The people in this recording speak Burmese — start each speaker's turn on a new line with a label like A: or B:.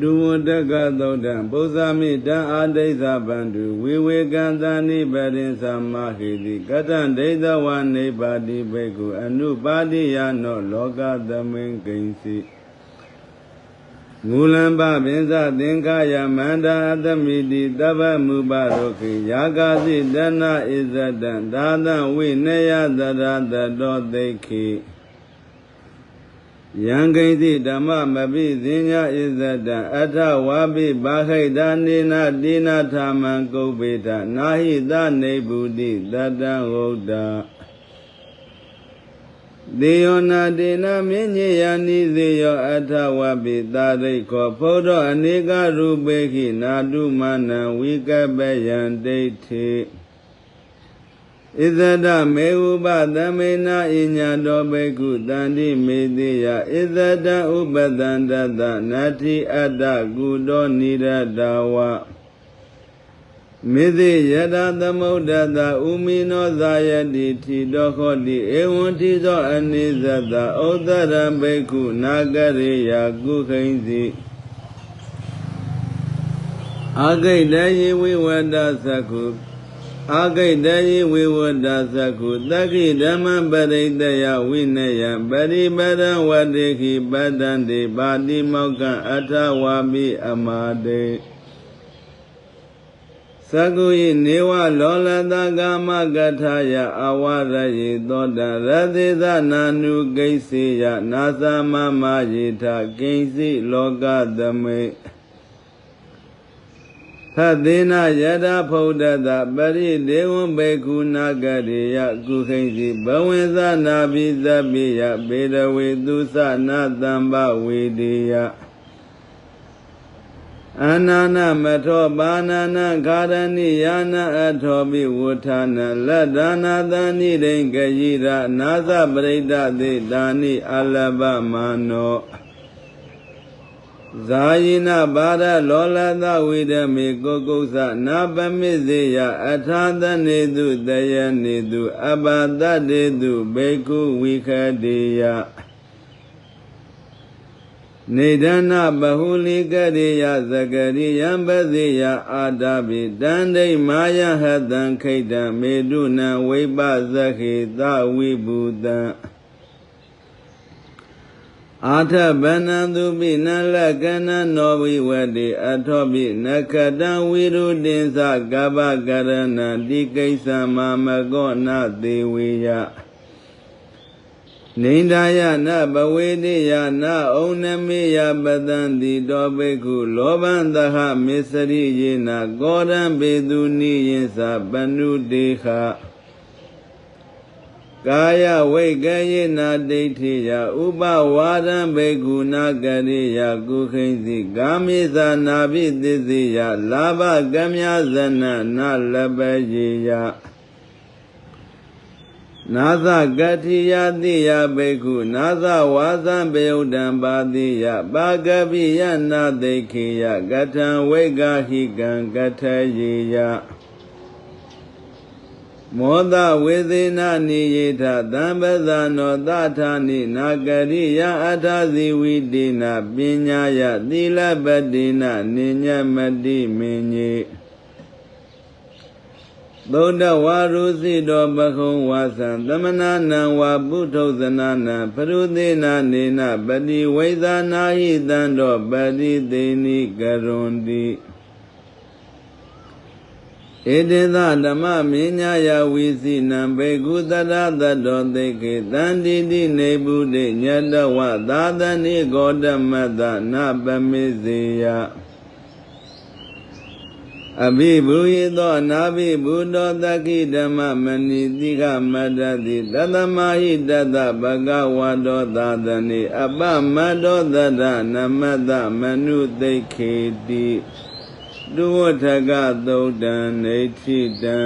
A: ဒုဝတ္တကသောတံပုဇာမိတံအာဒိသဗန္တုဝေဝေကံသန္နိပရိသမ္မာဟိတိကတံဒိဋ္ဌဝနိဗ္ဗာတိဘေကုအနုပါတိယနောလောကသမိန်ကိဉ္စီမူလံပပင်စသင်္ခာယမန္တာအတမိတိတဗ္ဗမုပရောခိယာကာတိတဏဣဇတံဒါသံဝိနယတရတတောသိခိ ယံကိတိဓမ္မမပိသင်ညာဣဇတံအထဝါပိဘာခိတနေနတိနာထာမံကုပ္ပေတနာဟိတနေဗုတိတတံဟုတ်တာသေယောနာတေနမြင့်ညယနိသေယောအထဝပိတာရိခောဖုဒ္ဓအနေကရူပေခိနာတုမနံဝိကပယံဒိဋ္ဌိ ဣဇဒမေဥပသမေနာဣညာတော်ဘေကုတန္တိမေတိယဣဇဒဥပဒန္တတနတ္ထိအတ္တကုတောနိရတဝမေတိယတသမုဒ္ဒတဥမိနောဇာယတိထီတော်ခောတိဧဝံထီသောအနိစ္စတဩဒရံဘေကုနာဂရေယကုခိဉ္စီအာဂိတယေဝိဝတ္တသကု အာဂိတယေဝိဝတ္တသကုသက္ခိဓမ္မပရိတယဝိနယပရိပရဝတိခိပတ္တံတိပါတိမောက္ကအထဝါမိအမာတေသကုယိနေဝလောလတကာမကထာယအဝရယေသောတရသေသနာနုကိစ္စေယနာသမမယေထကိဉ္စီလောကသမေ သသေနယတာဖုဒ္ဒတပရိဒေဝံဘေကုနာဂရေယကုခိဉ္စီဘဝေသနာဘိသပိယဘေရဝေသူသနာတံဘဝေတေယအနာနာမထောပါဏာနာခာရဏိယာနာအထောပိဝုဌာနလတ္တနာသနိရိင်္ဂယိရနာသပရိဒသေတာနိအလဘမာနော ဇာယိနဘာရလောလသဝိဒမေကိုကုသနာပမိစေယအထာသနေတုတယနေတုအဘတတေတုဘေကုဝိခတေယနေဒနာဘဟုလိကရိယသကရိယံပသိယအာဒဘိတန္တိမာယဟတံခိတံမေတုနံဝိပသခေသဝိဘူတံ အာထဗန္နသူပိနလကနနောဝိဝတိအထောပိနခတံဝိရုတင်္စကပ္ပကရဏတိကိစ္ဆမမကောနသေဝေယနိန္ဒာယနဘဝေတိယနဩနမေယပတံတိတောဘိက္ခုလောဘံသဟမစ္စရိယေနကောရံဘေသူနိယင်္စပနုတေခ ကာယဝိကယေနာဒိဋ္ဌိယဥပဝါဒံဘေကုနာကရိယကုခိဉ္စီကာမိသနာဘိသစ္စယလာဘကမြဇနနာလပယေယနာသကတိယတိယဘေကုနာသဝါသံပေယုဒံပါတိယပါကပိယနာသိခေယကထံဝိကာဟိကံကထယေယ မောဒဝေသေနနိယေထသံပဇာနောသထာနိနာကရိယအထာဇီဝိတေနပညာယသီလပတိနနိညမတိမင်းကြီးသုဒ္ဓဝါရုစီတောပခုံဝါသံသမနာနံဝါပုထုဇနာနံပရုသေနာနေနပတိဝိသနာဟိတံတောပတိသေနိကရွန်တိ ဧတေသဓမ္မမင်းညာယဝိစီနံဘေကုတရတတောသိခေတန္တိတိနေဗုဒိညတဝသာသနိဂောတမတနပမေစေယအဘိဘူဟိသောနာဘိဘူတောတခိဓမ္မမဏိတိကမတ္တတိတသမဟိတတဘဂဝါတောသာသနိအပမတ္တောသတ္တနမတ္တမနုသိခေတိ ဒုဝထကသုတ်တံနေဋ္ဌိတံ